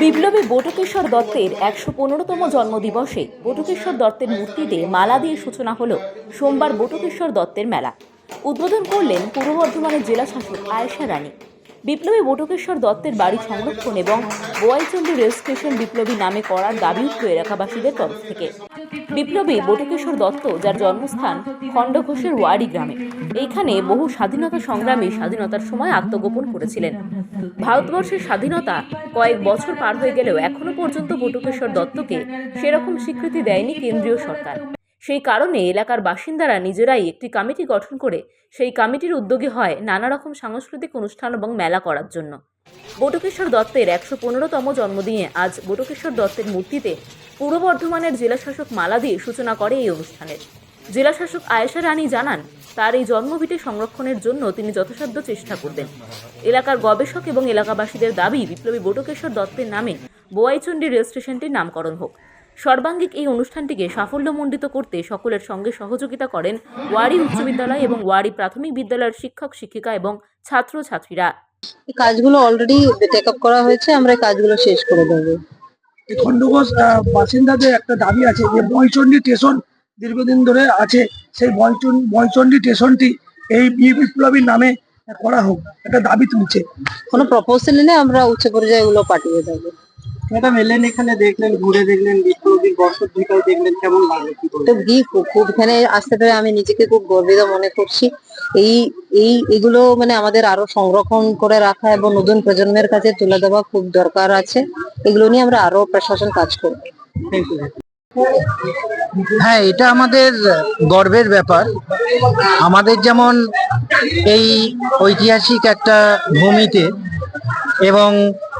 বিপ্লবী বটুকেশ্বর দত্তের একশো পনেরোতম জন্মদিবসে বটুকেশ্বর দত্তের মূর্তিতে মালা দিয়ে সূচনা হলো সোমবার বটুকেশ্বর দত্তের মেলা। উদ্বোধন করলেন পূর্ব বর্ধমানের জেলা শাসক আয়েশা রানী। বিপ্লবী বটুকেশ্বর দত্তের বাড়ি সংরক্ষণ এবং বোয়ালচন্ডী রেল স্টেশন বিপ্লবী নামে করার দাবি উঠল এলাকাবাসীদের তরফ থেকে। বিপ্লবী বটুকেশ্বর দত্ত, যার জন্মস্থান খণ্ডঘোষের ওয়ারি গ্রামে, এইখানে বহু স্বাধীনতা সংগ্রামী স্বাধীনতার সময় আত্মগোপন করেছিলেন। ভারতবর্ষের স্বাধীনতা কয়েক বছর পার হয়ে গেলেও এখনও পর্যন্ত বটুকেশ্বর দত্তকে সেরকম স্বীকৃতি দেয়নি কেন্দ্রীয় সরকার। সেই কারণে এলাকার বাসিন্দারা নিজেরাই একটি কমিটি গঠন করে সেই কমিটির উদ্যোগী হয় নানা রকম সাংস্কৃতিক অনুষ্ঠান এবং মেলা করার জন্য। বটুকেশ্বর দত্তের একশো পনেরোতম জন্মদিনে আজ বটুকেশ্বর দত্তের মূর্তিতে পূর্ব বর্ধমানের জেলাশাসক মালা দিয়ে সূচনা করে এই অনুষ্ঠানের জেলাশাসক আয়েশা রানী জানান, তার এই জন্মভিটে সংরক্ষণের জন্য তিনি যথাসাধ্য চেষ্টা করবেন। এলাকার গবেষক এবং এলাকাবাসীদের দাবি, বিপ্লবী বটুকেশ্বর দত্তের নামে বোয়াইচন্ডী রেল স্টেশনটির নামকরণ হোক। সর্বাঙ্গিক এই অনুষ্ঠানটিকে সাফল্যমণ্ডিত করতে সকলের সঙ্গে সহযোগিতা করেন ওয়ারি উচ্চ বিদ্যালয় এবং ওয়ারি প্রাথমিক বিদ্যালয়ের শিক্ষক শিক্ষিকা এবং ছাত্রছাত্রীরা। এই কাজগুলো অলরেডি টেক আপ করা হয়েছে আমরা এই কাজগুলো শেষ করে দেবো। এই খণ্ডঘোষ আহ, বাসিন্দাদের একটা দাবি আছে যে বয়চণ্ডী স্টেশন দীর্ঘদিন ধরে আছে সেই বয়চণ্ডী স্টেশনটি এই বীর বিপ্লবীর নামে করা হোক একটা দাবি তুলছে। কোনো প্রপোজাল এনে আমরা উচ্চ পর্যায়ে এগুলো পাঠিয়ে দেবো। ম্যাডাম এলেন এখানে দেখলেন ঘুরে দেখলেন বিপ্লবীর বর্ষটিকাও দেখলেন কেমন লাগল কি তো খুব- খুব এখানে আসতে পেরে আমি নিজেকে খুব গর্বিত মনে করছি। এই এই এগুলো মানে আমাদের আরও সংরক্ষণ করে রাখা এবং নতুন প্রজন্মের কাছে তুলে দেওয়া খুব দরকার আছে। এগুলো নিয়ে আমরা আরও প্রশাসন কাজ করব। হ্যাঁ এটা আমাদের গর্বের ব্যাপার। আমাদের যেমন এই ঐতিহাসিক একটা ভূমিতে এবং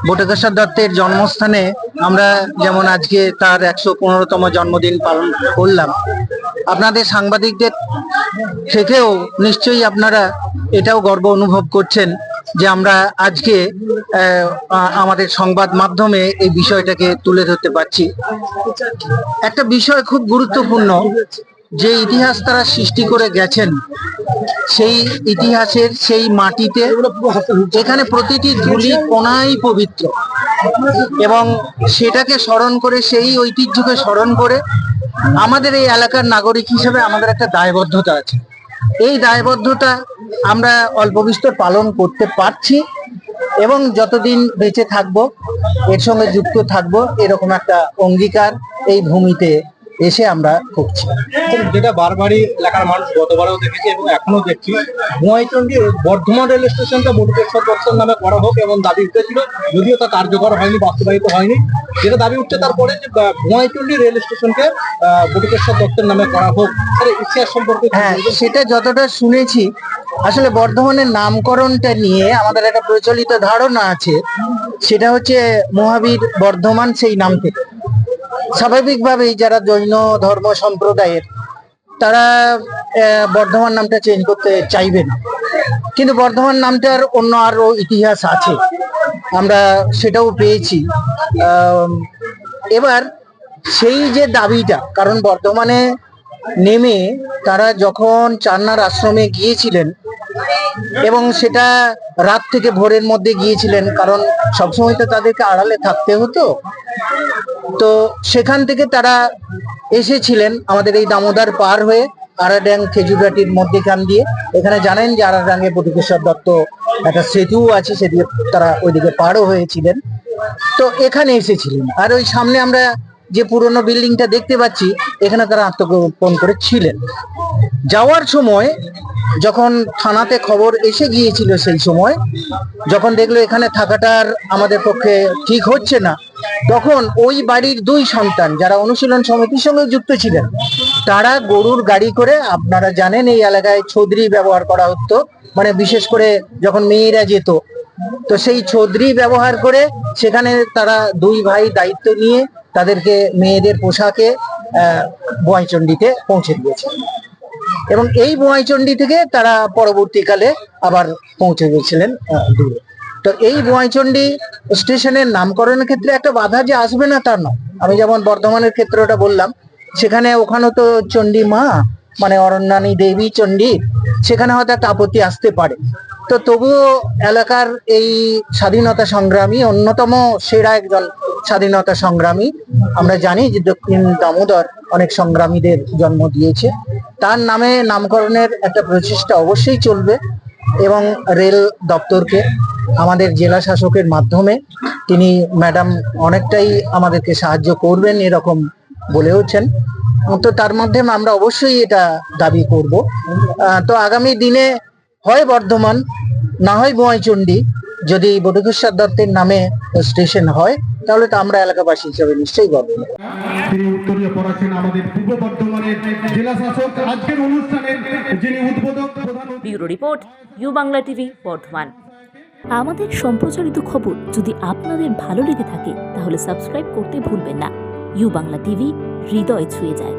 বটকেশ্বর দত্তের জন্মস্থানে আমরা যেমন আজকে তার একশো পনেরোতম জন্মদিন পালন করলাম। আপনাদের সাংবাদিকদের থেকেও নিশ্চয়ই আপনারা এটাও গর্ব অনুভব করছেন যে আমরা আজকে আমাদের সংবাদ মাধ্যমে এই বিষয়টাকে তুলে ধরতে পারছি। একটা বিষয় খুব গুরুত্বপূর্ণ, যে ইতিহাস তারা সৃষ্টি করে গেছেন। সেই ইতিহাসের সেই মাটিতে যেখানে প্রতিটি ধুলি কোনাই পবিত্র। এবং সেটাকে স্মরণ করে, সেই ঐতিহ্যকে স্মরণ করে আমাদের এই এলাকার নাগরিক হিসেবে আমাদের একটা দায়বদ্ধতা আছে। এই দায়বদ্ধতা আমরা অল্প বিস্তর পালন করতে পারছি এবং যতদিন বেঁচে থাকব, এর সঙ্গে যুক্ত থাকব, এরকম একটা অঙ্গীকার এই ভূমিতে এসে আমরা করছি। যেটা বারবারই এলাকার মানুষ গতবারও দেখেছে এবং এখনও দেখছি ভুয়াইচন্ডী বর্ধমান রেল স্টেশনটা বটুকেশ্বর দর্শন নামে করা হোক এবং দাবি উঠেছিল যদিও তা কার্যকর হয়নি বাস্তবায়িত হয়নি। যেটা দাবি উঠছে তারপরে যে আহ, রেল স্টেশনকে বটুকেশ্বর দত্তের নামে করা হোক। ইতিহাস সম্পর্কে হ্যাঁ সেটা যতটা শুনেছি আসলে বর্ধমানের নামকরণটা নিয়ে আমাদের একটা প্রচলিত ধারণা আছে। সেটা হচ্ছে মহাবীর বর্ধমান সেই নাম থেকে। স্বাভাবিকভাবেই যারা জৈন ধর্ম সম্প্রদায়ের, তারা বর্ধমান নামটা চেঞ্জ করতে চাইবে না। কিন্তু বর্ধমান নামটার অন্য আরও ইতিহাস আছে, আমরা সেটাও পেয়েছি। এবার সেই যে দাবিটা, কারণ বর্ধমানে নেমে তারা যখন চান্নার আশ্রমে গিয়েছিলেন এবং সেটা রাত থেকে ভোরের মধ্যে গিয়েছিলেন, কারণ সবসময় তো তাদেরকে আড়ালে থাকতে হতো, তো সেখান থেকে তারা এসেছিলেন আমাদের এই দামোদর পার হয়ে আরাড্যাং খেজুরাটির মধ্যেখান দিয়ে। এখানে জানেন যে আরাডাঙ্গে বটুকেশ্বর দত্ত একটা সেতু আছে, সেদিকে তারা ওইদিকে পারও হয়েছিলেন। তো এখানে এসেছিলেন। আর ওই সামনে আমরা যে পুরনো বিল্ডিংটা দেখতে পাচ্ছি, এখানে তারা আত্মগোপন করে ছিলেন যাওয়ার সময় যখন থানাতে খবর এসে গিয়েছিল সেই সময়, যখন দেখল এখানে থাকাটার আমাদের পক্ষে ঠিক হচ্ছে না, তখন ওই বাড়ির দুই সন্তান যারা অনুশীলন সমিতির সঙ্গে যুক্ত ছিলেন, তারা গরুর গাড়ি করে, আপনারা জানেন এই এলাকায় ছদ্রি ব্যবহার করা হতো মানে বিশেষ করে যখন মেয়েরা যেত, তো সেই ছদ্রি ব্যবহার করে সেখানে তারা দুই ভাই দায়িত্ব নিয়ে তাদেরকে মেয়েদের পোশাকে বোয়াইচন্ডিতে পৌঁছে দিয়েছে। এবং এই বোয়াইচন্ডি থেকে তারা পরবর্তীকালে আবার পৌঁছে গিয়েছিলেন দূরে। তো এই বোয়াইচন্ডি স্টেশনের নামকরণের ক্ষেত্রে একটা বাধা যে আসবে না তা নয়। আমি যেমন বর্ধমানের ক্ষেত্রে ওটা বললাম, সেখানে ওখানে তো চণ্ডী মা মানে অরণ্যানী দেবী চণ্ডী সেখানে হয়তো একটা আপত্তি আসতে পারে। তো তবুও এলাকার এই স্বাধীনতা সংগ্রামী, অন্যতম সেরা একজন স্বাধীনতা সংগ্রামী, আমরা জানি যে দক্ষিণ দামোদর অনেক সংগ্রামীদের জন্ম দিয়েছে। তার নামে নামকরণের একটা প্রচেষ্টা অবশ্যই চলবে এবং রেল দপ্তরকে, আমাদের জেলা শাসকের মাধ্যমে, তিনি ম্যাডাম অনেকটাই আমাদেরকে সাহায্য করবেন এরকম বলেওছেন। তো তার মধ্যে আমরা অবশ্যই এটা দাবি করব। আহ, তো আগামী দিনে হয় বর্ধমান না হয় বোয়াইচন্ডী যদি বটুকেশ্বর দত্তের নামে স্টেশন হয় তাহলে তো আমরা এলাকাবাসী হিসেবে নিশ্চয়ই গর্ব তিনি উত্তরীয় পড়াচ্ছেন আমাদের পূর্ব বর্ধমানের জেলা শাসক। আজকের অনুষ্ঠানের যিনি উদ্বোধক bureau report U Bangla TV Bardhaman. আমাদের সম্প্রচারিত খবর যদি আপনাদের ভালো লেগে থাকে তাহলে সাবস্ক্রাইব করতে ভুলবেন না। ইউ বাংলা টিভি হৃদয় ছুঁয়ে যায়।